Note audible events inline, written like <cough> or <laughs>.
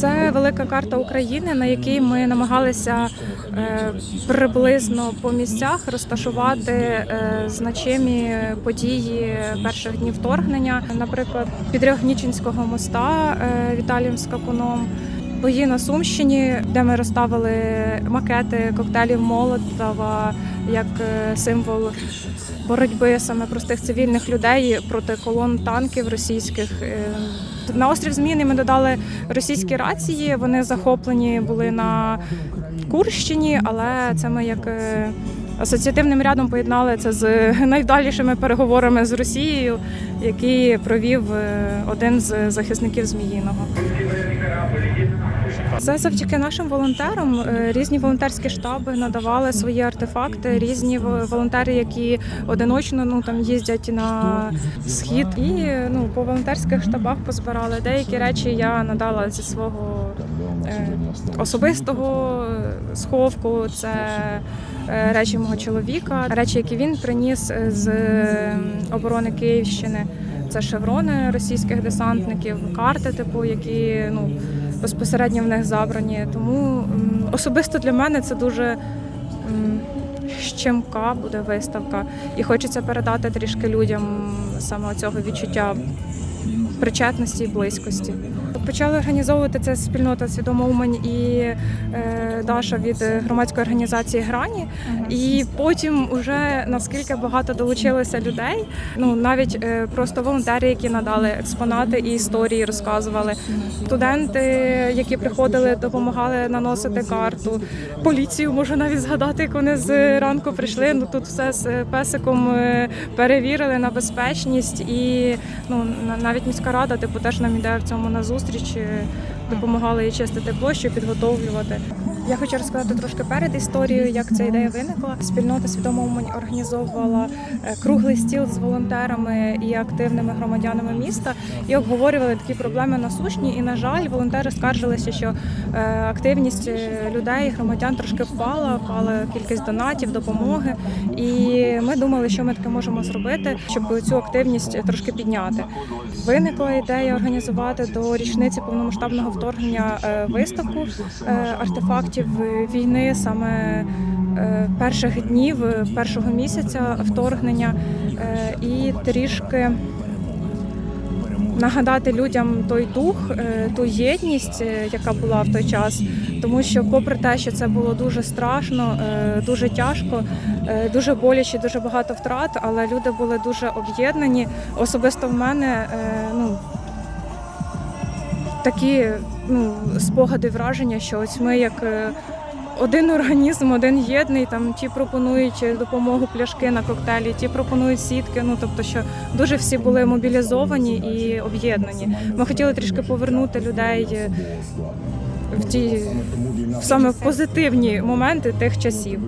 Це велика карта України, на якій ми намагалися е, приблизно по місцях розташувати е, значимі події перших днів вторгнення, наприклад, підрив Нічинського моста е, Віталієм Скакуном. Бої на Сумщині, де ми розставили макети коктейлів Молотова як символ боротьби саме простих цивільних людей проти колон танків російських. Е, На острів Зміни ми додали російські рації. Вони захоплені були на Курщині, але це ми як е, асоціативним рядом поєднали це з <laughs> найвдалішими переговорами з Росією, які провів е, один з захисників Зміїного. Це завдяки нашим волонтерам. Е, Різні волонтерські штаби надавали свої артефакти, різні волонтери, які одиночно ну там їздять на схід, і ну по волонтерських штабах позбирали. Деякі речі я надала зі свого е, особистого сховку. Це е, речі мого чоловіка, речі, які він приніс е, з е, оборони Київщини. Це шеврони російських десантників, карти, типу, які ну безпосередньо в них забрані. Тому особисто для мене це дуже щемка буде виставка, і хочеться передати трішки людям саме цього відчуття причетності і близькості. Почали організовувати це спільнота свідома Умань і е, Даша від громадської організації Грані. І потім уже наскільки багато долучилося людей. Ну навіть е, просто волонтери, які надали експонати і історії, розказували. Студенти, які приходили, допомагали наносити карту. Поліцію можу навіть згадати, як вони з ранку прийшли. Ну тут все з песиком е, перевірили на безпечність, і ну на- навіть міська рада, типу, теж нам іде в цьому на зустріч. е, Допомагали чистити площу, підготовлювати. Я хочу розказати трошки перед історією, як ця ідея виникла. Спільнота свідома Умань організовувала е, круглий стіл з волонтерами і активними громадянами міста і обговорювали такі проблеми насущні. І на жаль, волонтери скаржилися, що е, активність е, людей, громадян трошки впала, впала кількість донатів, допомоги. І ми думали, що ми таке можемо зробити, щоб цю активність трошки підняти. Виникла ідея організувати до річниці повномасштабного вторгнення е, виставку е, артефактів війни саме е, перших днів, першого місяця вторгнення, і трішки нагадати людям той дух, е, ту єдність, е, яка була в той час. Тому що, попри те, що це було дуже страшно, е, дуже тяжко, дуже боляче, дуже багато втрат, але люди були дуже об'єднані. Особисто в мене ну, такі ну, спогади, враження, що ось ми як. Один організм, один єдний. Там ті пропонують допомогу пляшки на коктейлі, ті пропонують сітки. Ну тобто, що дуже всі були мобілізовані і об'єднані. Ми хотіли трішки повернути людей е, в ті саме позитивні моменти тих часів.